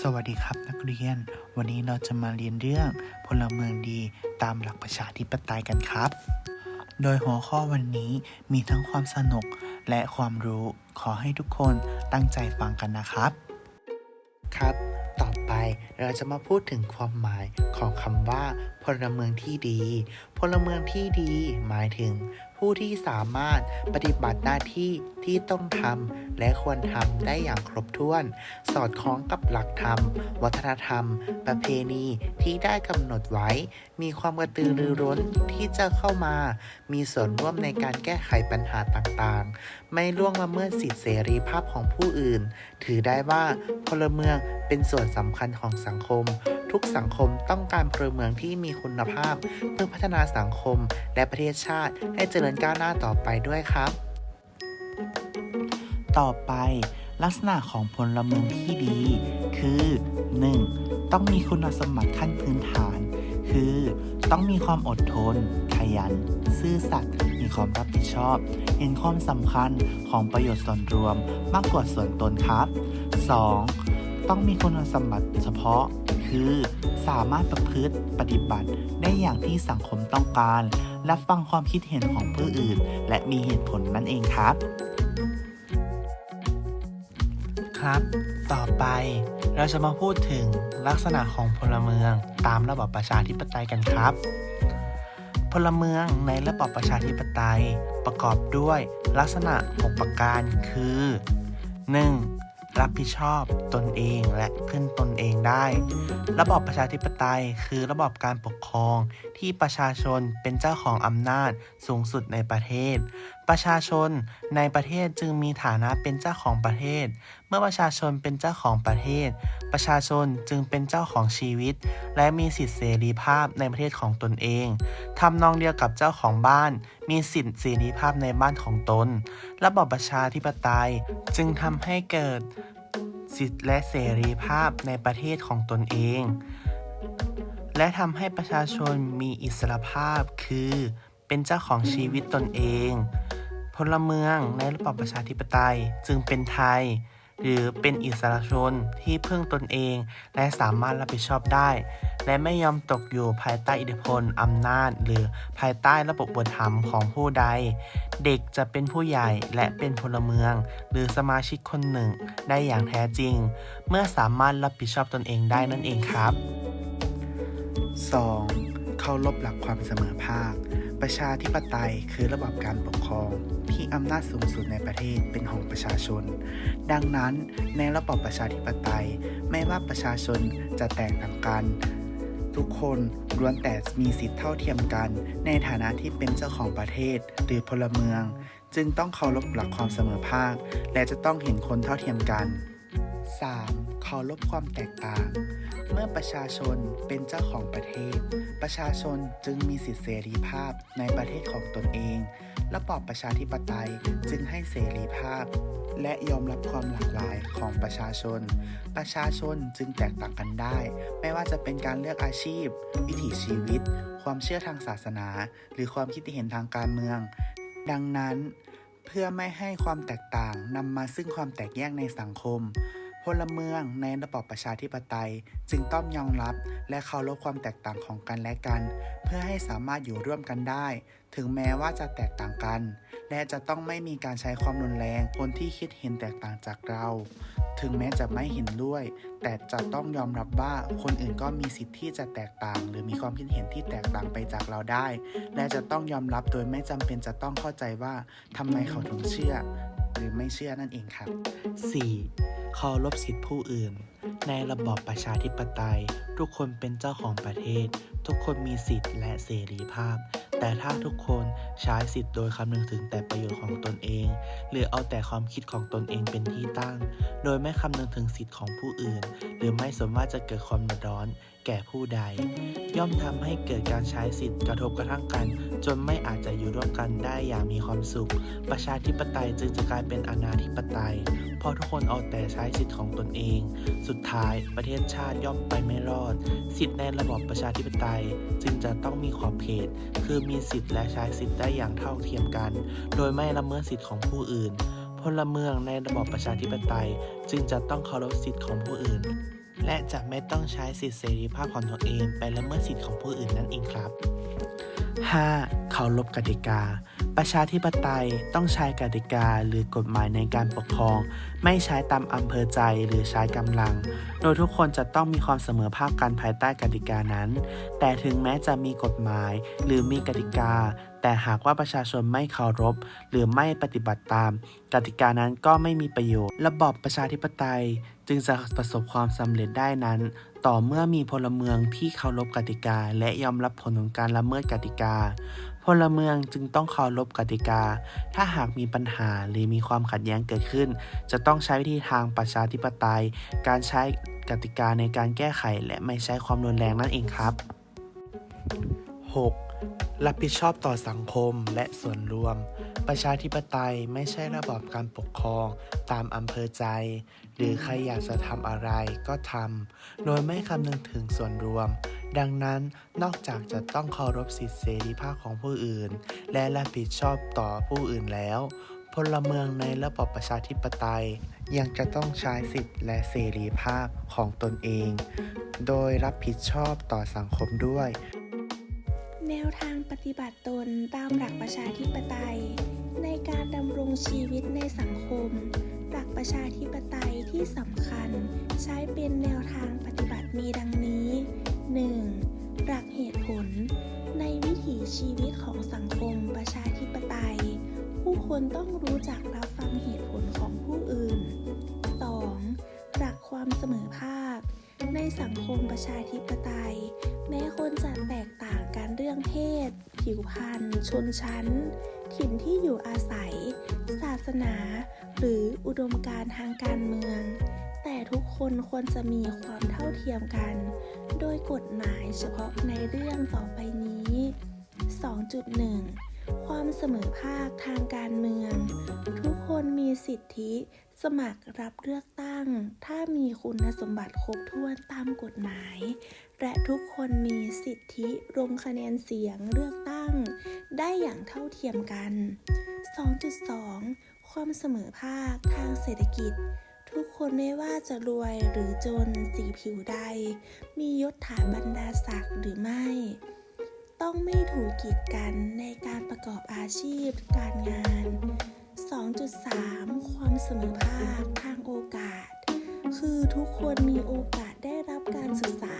สวัสดีครับนักเรียน วันนี้เราจะมาเรียนเรื่องพลเมืองดีตามหลักประชาธิปไตยกันครับ โดยหัวข้อวันนี้มีทั้งความสนุกและความรู้ขอให้ทุกคนตั้งใจฟังกันนะครับ ครับ ต่อไปเราจะมาพูดถึงความหมายของคำว่า พลเมืองที่ดี พลเมืองที่ดี หมายถึง ผู้ที่สามารถปฏิบัติหน้าที่ที่ต้องทำและควรทำได้อย่างครบถ้วน สอดคล้องกับหลักธรรม วัฒนธรรม ประเพณีที่ได้กำหนดไว้ มีความกระตือรือร้นที่จะเข้ามา มีส่วนร่วมในการแก้ไขปัญหาต่างๆ ไม่ล่วงละเมิดสิทธิเสรีภาพของผู้อื่น ถือได้ว่าพลเมืองเป็นส่วนสำคัญของสังคม ทุกสังคมต้องการพลเมืองที่มีคุณภาพ เพื่อพัฒนาสังคมและประเทศชาติให้เจริญก้าวหน้าต่อไปด้วยครับ ต่อไปลักษณะของพลเมืองที่ดี คือ 1. ต้องมีคุณสมบัติขั้นพื้นฐาน คือ ต้องมีความอดทน ขยัน ซื่อสัตย์ มีความรับผิดชอบ เห็นความสำคัญของประโยชน์ส่วนรวมมากกว่าส่วนตนครับ 2. ต้องมีคุณสมบัติเฉพาะ คือสามารถประพฤติปฏิบัติได้อย่างที่สังคมต้องการ รับฟังความคิดเห็นของผู้อื่น และมีเหตุผลนั่นเองครับ ครับ ต่อไปเราจะมาพูดถึงลักษณะของพลเมืองตามระบอบประชาธิปไตยกันครับ พลเมืองในระบอบประชาธิปไตยประกอบด้วยลักษณะ 6 ประการคือ 1. รับผิดชอบตนเองและพึ่งตนเองได้ ระบอบประชาธิปไตยคือระบอบการปกครองที่ประชาชนเป็นเจ้าของอำนาจสูงสุดในประเทศ ประชาชนในประเทศจึงมีฐานะเป็นเจ้าของประเทศ เมื่อประชาชนเป็นเจ้าของประเทศ ประชาชนจึงเป็นเจ้าของชีวิต และมีสิทธิเสรีภาพในประเทศของตนเองทำนองเดียวกับเจ้าของบ้าน มีสิทธิเสรีภาพในบ้านของตน ระบอบประชาธิปไตยจึงทำให้เกิดสิทธิและเสรีภาพในประเทศของตนเอง และทำให้ประชาชนมีอิสรภาพคือเป็นเจ้าของชีวิตตนเอง พลเมืองในระบอบประชาธิปไตยจึงเป็นไทย หรือเป็นอิสระชนที่พึ่งตนเอง และสามารถรับผิดชอบได้ และไม่ยอมตกอยู่ภายใต้อิทธิพลอำนาจ หรือภายใต้ระบบอุปถัมของผู้ใด เด็กจะเป็นผู้ใหญ่และเป็นพลเมือง หรือสมาชิกคนหนึ่งได้อย่างแท้จริง เมื่อสามารถรับผิดชอบตนเองได้นั่นเองครับ 2. เคารพหลักความเสมอภาค ประชาธิปไตยคือระบบการปกครองที่อำนาจสูงสุดในประเทศเป็นของประชาชน ดังนั้นในระบบประชาธิปไตยไม่ว่าประชาชนจะแตกต่างกัน ทุกคนล้วนแต่มีสิทธิเท่าเทียมกัน ในฐานะที่เป็นเจ้าของประเทศหรือพลเมือง จึงต้องเคารพหลักความเสมอภาค และจะต้องเห็นคนเท่าเทียมกัน 3. เคารพความแตกต่าง เมื่อประชาชนเป็นเจ้าของประเทศ ประชาชนจึงมีสิทธิเสรีภาพในประเทศของตนเอง ระบอบประชาธิปไตยจึงให้เสรีภาพ และยอมรับความหลากหลายของประชาชน ประชาชนจึงแตกต่างกันได้ ไม่ว่าจะเป็นการเลือกอาชีพ วิถีชีวิต ความเชื่อทางศาสนา หรือความคิดเห็นทางการเมือง ดังนั้น เพื่อไม่ให้ความแตกต่างนำมาซึ่งความแตกแยกในสังคม พลเมืองในระบอบประชาธิปไตย จึงต้องยอมรับและเคารพความแตกต่างของกันและกัน เพื่อให้สามารถอยู่ร่วมกันได้ ถึงแม้ว่าจะแตกต่างกัน และจะต้องไม่มีการใช้ความรุนแรงคนที่คิดเห็นแตกต่างจากเรา ถึงแม้จะไม่เห็นด้วย แต่จะต้องยอมรับว่าคนอื่นก็มีสิทธิ์ที่จะแตกต่าง หรือมีความคิดเห็นที่แตกต่างไปจากเราได้ และจะต้องยอมรับโดยไม่จำเป็นจะต้องเข้าใจว่าทำไมเขาถึงเชื่อ หรือไม่เชื่อนั่นเองครับ 4. เคารพสิทธิผู้อื่น ในระบอบประชาธิปไตย ทุกคนเป็นเจ้าของประเทศ ทุกคนมีสิทธิ์และเสรีภาพ แต่ถ้าทุกคนใช้สิทธิ์โดยคำนึงถึงแต่ประโยชน์ของตนเอง หรือเอาแต่ความคิดของตนเองเป็นที่ตั้ง โดยไม่คำนึงถึงสิทธิ์ของผู้อื่น หรือไม่สมว่าจะเกิดความเดือดร้อนแก่ผู้ใด ย่อมทำให้เกิดการใช้สิทธิ์กระทบกระทั่งกัน จนไม่อาจจะอยู่ร่วมกันได้อย่างมีความสุข ประชาธิปไตยจึงจะกลายเป็นอนาธิปไตย ราะทุกคนเอาแต่ใช้สิทธิ์ของตนเอง สุดท้ายประเทศชาติย่อมไปไม่รอด สิทธิในระบอบประชาธิปไตย จึงจะต้องมีขอบเขต คือมีสิทธิ์และใช้สิทธิ์ได้อย่างเท่าเทียมกัน โดยไม่ละเมิดสิทธิ์ของผู้อื่น พลเมืองในระบอบประชาธิปไตย จึงจะต้องเคารพสิทธิ์ของผู้อื่น และจะไม่ต้องใช้สิทธิเสรีภาพของตนเอง ไปละเมิดสิทธิของผู้อื่นนั่นเองครับ 5. เคารพกติกา ประชาธิปไตยต้องใช้กติกาหรือกฎหมายในการปกครอง ไม่ใช้ตามอำเภอใจหรือใช้กำลัง โดยทุกคนจะต้องมีความเสมอภาคกันภายใต้กติกานั้น แต่ถึงแม้จะมีกฎหมายหรือมีกติกา แต่หากว่าประชาชนไม่เคารพ หรือไม่ปฏิบัติตาม กติกานั้นก็ไม่มีประโยชน์ ระบอบประชาธิปไตยจึงจะประสบความสำเร็จได้นั้น ต่อเมื่อมีพลเมืองที่เคารพกติกา และยอมรับผลของการละเมิดกติกา พลเมืองจึงต้องเคารพกติกา ถ้าหากมีปัญหาหรือมีความขัดแย้งเกิดขึ้น จะต้องใช้วิธีทางประชาธิปไตย การใช้กติกาในการแก้ไขและไม่ใช้ความรุนแรงนั่นเองครับ 6. รับผิดชอบต่อสังคมและส่วนรวม ประชาธิปไตยไม่ใช่ระบอบการปกครองตามอำเภอใจ หรือใครอยากจะทำอะไรก็ทำ โดยไม่คำนึงถึงส่วนรวม ดังนั้นนอกจากจะต้องเคารพสิทธิเสรีภาพของผู้อื่น และรับผิดชอบต่อผู้อื่นแล้ว พลเมืองในระบอบประชาธิปไตย ยังจะต้องใช้สิทธิและเสรีภาพของตนเอง โดยรับผิดชอบต่อสังคมด้วย แนวทางปฏิบัติตนตามหลักประชาธิปไตย ในการดำรงชีวิตในสังคม หลักประชาธิปไตยที่สำคัญ ใช้เป็นแนวทางปฏิบัติมีดังนี้ 1. หลักเหตุผล ในวิถีชีวิตของสังคมประชาธิปไตย ผู้คนต้องรู้จักรับฟังเหตุผลของผู้อื่น 2. หลักความเสมอภาค ในสังคมประชาธิปไตย แม้คนจะแตกต่างกันเรื่องเพศ ผิวพรรณชนชั้น ถิ่นที่อยู่อาศัย ศาสนา หรืออุดมการณ์ทางการเมือง แต่ทุกคนควรจะมีความเท่าเทียมกัน โดยกฎหมายเฉพาะในเรื่องต่อไปนี้ 2.1 ความเสมอภาคทางการเมือง ทุกคนมีสิทธิ สมัครรับเลือกตั้ง ถ้ามีคุณสมบัติครบถ้วนตามกฎหมาย และทุกคนมีสิทธิลงคะแนนเสียงเลือกตั้ง ได้อย่างเท่าเทียมกัน 2.2 ความเสมอภาคทางเศรษฐกิจ ทุกคนไม่ว่าจะรวยหรือจนสีผิวใด มียศถาบรรดาศักดิ์หรือไม่ ต้องไม่ถูกกีดกันในการประกอบอาชีพการงาน 2.3 ความเสมอภาคทางโอกาส คือทุกคนมีโอกาสได้รับการศึกษา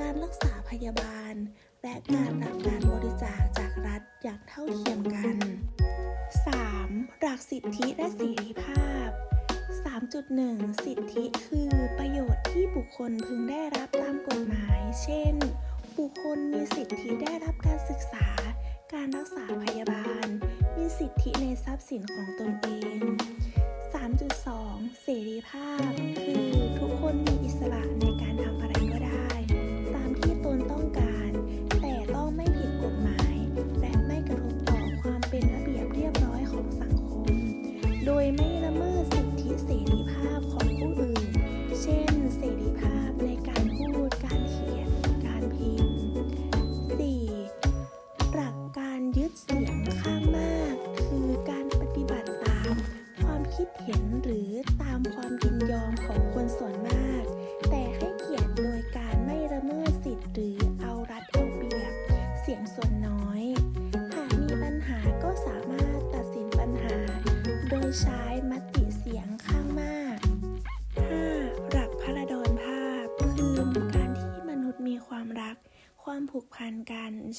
การรักษาพยาบาล และการรับการบริจาคจากรัฐอย่างเท่าเทียมกัน 3. หลักสิทธิและเสรีภาพ 3.1 สิทธิคือประโยชน์ที่บุคคลพึงได้รับตามกฎหมาย เช่น บุคคลมีสิทธิได้รับการศึกษา การรักษาพยาบาล มีสิทธิในทรัพย์สินของตนเอง 3.2 เสรีภาพ คือทุกคนมีอิสระ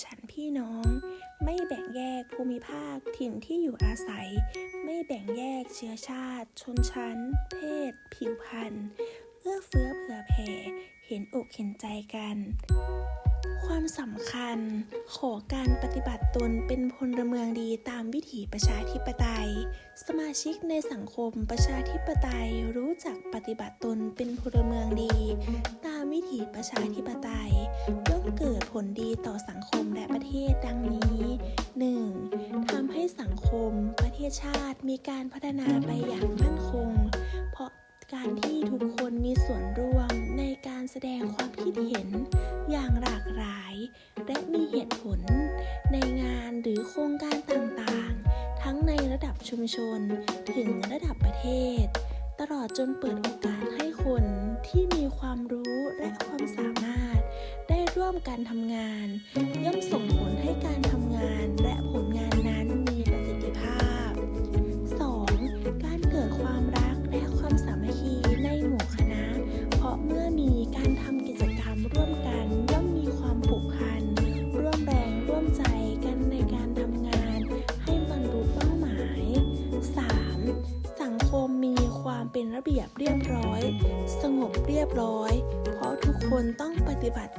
ฉันพี่น้อง ไม่แบ่งแยกภูมิภาคถิ่นที่อยู่อาศัย ไม่แบ่งแยกเชื้อชาติ ชนชั้น เพศ ผิวพรรณเอื้อเฟื้อเผื่อแผ่ เห็นอกเห็นใจกัน ความสำคัญขอการปฏิบัติตนเป็นพลเมืองดีตามวิถีประชาธิปไตย สมาชิกในสังคมประชาธิปไตยรู้จักปฏิบัติตนเป็นพลเมืองดี ตามวิถีประชาธิปไตยย่อมเกิดผลดีต่อสังคมและประเทศดังนี้ 1. ทำให้สังคมประเทศชาติมีการพัฒนาไปอย่างมั่นคง การที่ทุกคนมีส่วนร่วมในการแสดงความคิดเห็นอย่างหลากหลาย และมีเหตุผล ในงานหรือโครงการต่างๆ ทั้งในระดับชุมชน ถึงระดับประเทศ ตลอดจนเปิดโอกาสให้คนที่มีความรู้และความสามารถ ได้ร่วมกันทำงาน ย่อมส่งผลให้การทำงาน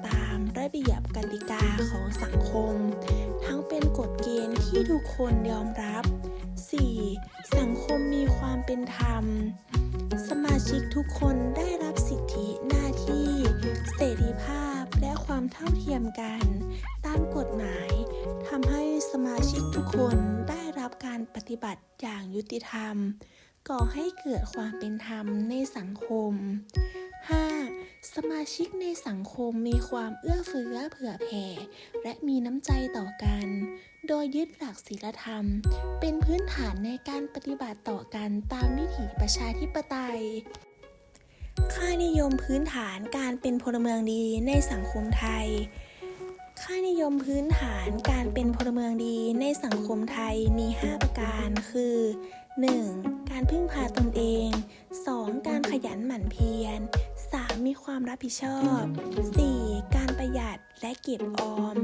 ตามระเบียบกติกาของสังคม ทั้งเป็นกฎเกณฑ์ที่ทุกคนยอมรับ 4. สังคมมีความเป็นธรรม สมาชิกทุกคนได้รับสิทธิหน้าที่ เสรีภาพและความเท่าเทียมกัน ตามกฎหมายทำให้สมาชิกทุกคนได้รับการปฏิบัติอย่างยุติธรรม ก่อให้เกิดความเป็นธรรมในสังคม 5. สมาชิกในสังคมมีความเอื้อเฟื้อเผื่อแผ่ และมีน้ำใจต่อกัน โดยยึดหลักศีลธรรม เป็นพื้นฐานในการปฏิบัติต่อกันตามวิถีประชาธิปไตย ค่านิยมพื้นฐานการเป็นพลเมืองดีในสังคมไทย ค่านิยมพื้นฐานการเป็นพลเมืองดีในสังคมไทยมี 5 ประการคือ 1. การพึ่งพาตนเอง 2. การขยันหมั่นเพียร มีความรับผิดชอบ 4. การประหยัดและเก็บออม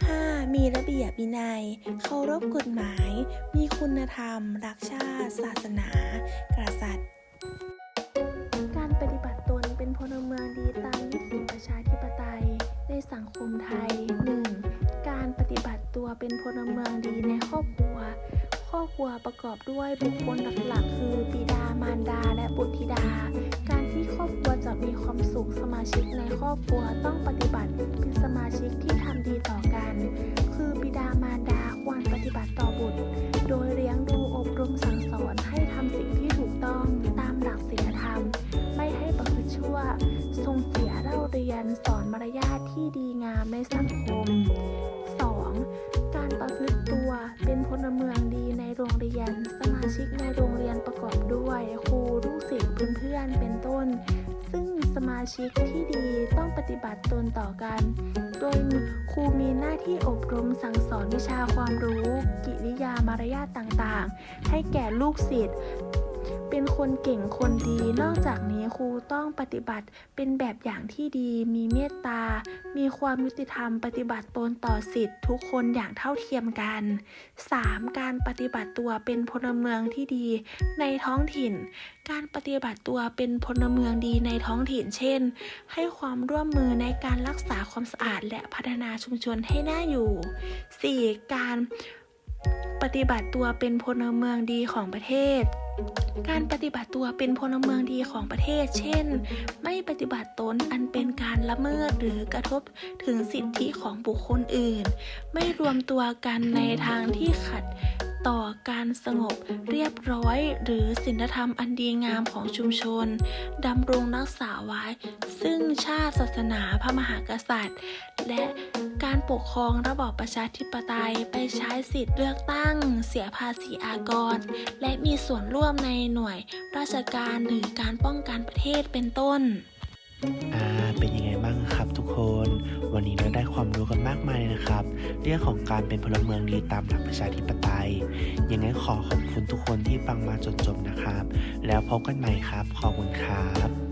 5. มีระเบียบวินัย เคารพกฎหมาย มีคุณธรรม รักชาติ ศาสนา กษัตริย์ การปฏิบัติตนเป็นพลเมืองดีตามวิถีประชาธิปไตย ในสังคมไทย 1. การปฏิบัติตัวเป็นพลเมืองดีในครอบครัว ครอบครัวประกอบด้วยบุคคลหลักๆ คือบิดามารดาและบุตรธิดา การที่ครอบครัว มีความสุขสมาชิกในครอบครัวต้องปฏิบัติเป็นสมาชิกที่ทำดีต่อกัน คือบิดามารดาควรปฏิบัติต่อบุตร โดยเลี้ยงดูอบรมสั่งสอนให้ทำสิ่งที่ถูกต้องตามหลักศีลธรรม ไม่ให้ประพฤติชั่วส่งเสียเล่าเรียนสอนมารยาทที่ดีงามในสังคม 2. การประพฤติตัวเป็นพลเมืองดีในโรงเรียน สมาชิกในโรงเรียนประกอบด้วย ครูลูกศิษย์เพื่อนๆเป็นต้น ซึ่งสมาชิกที่ดีต้องปฏิบัติตนต่อกัน โดยครูมีหน้าที่อบรมสั่งสอนวิชาความรู้ กิริยามารยาทต่างๆ ให้แก่ลูกศิษย์ เป็นคนเก่งคนดี นอกจากนี้ครูต้องปฏิบัติเป็นแบบอย่างที่ดี มีเมตตา มีความยุติธรรม ปฏิบัติตนต่อสิทธิ์ทุกคนอย่างเท่าเทียมกัน 3. การปฏิบัติตัวเป็นพลเมืองที่ดีในท้องถิ่น การปฏิบัติตัวเป็นพลเมืองดีในท้องถิ่น เช่น ให้ความร่วมมือในการรักษาความสะอาดและพัฒนาชุมชนให้น่าอยู่ 4. การ ปฏิบัติตัวเป็นพลเมืองดีของประเทศ การปฏิบัติตัวเป็นพลเมืองดีของประเทศ เช่น ไม่ปฏิบัติตนอันเป็นการละเมิดหรือกระทบถึงสิทธิของบุคคลอื่น ไม่รวมตัวกันในทางที่ขัด ต่อการสงบเรียบร้อย หรือศีลธรรมอันดีงามของชุมชนดำรงรักษาไว้ ซึ่งชาติศาสนาพระมหากษัตริย์ และการปกครองระบอบประชาธิปไตยไปใช้สิทธิ์เลือกตั้ง เสียภาษีอากร และมีส่วนร่วมในหน่วยราชการหรือการป้องกันประเทศเป็นต้น อ่า เป็นยังไงบ้างครับทุกคน นนี้เราได้ความรู้กันมากมายเลยนะครับ เรื่องของการเป็นพลเมืองดีตามหลักประชาธิปไตย ยังไงขอขอบคุณทุกคนที่ฟังมาจนจบนะครับ แล้วพบกันใหม่ครับ ขอบคุณครับ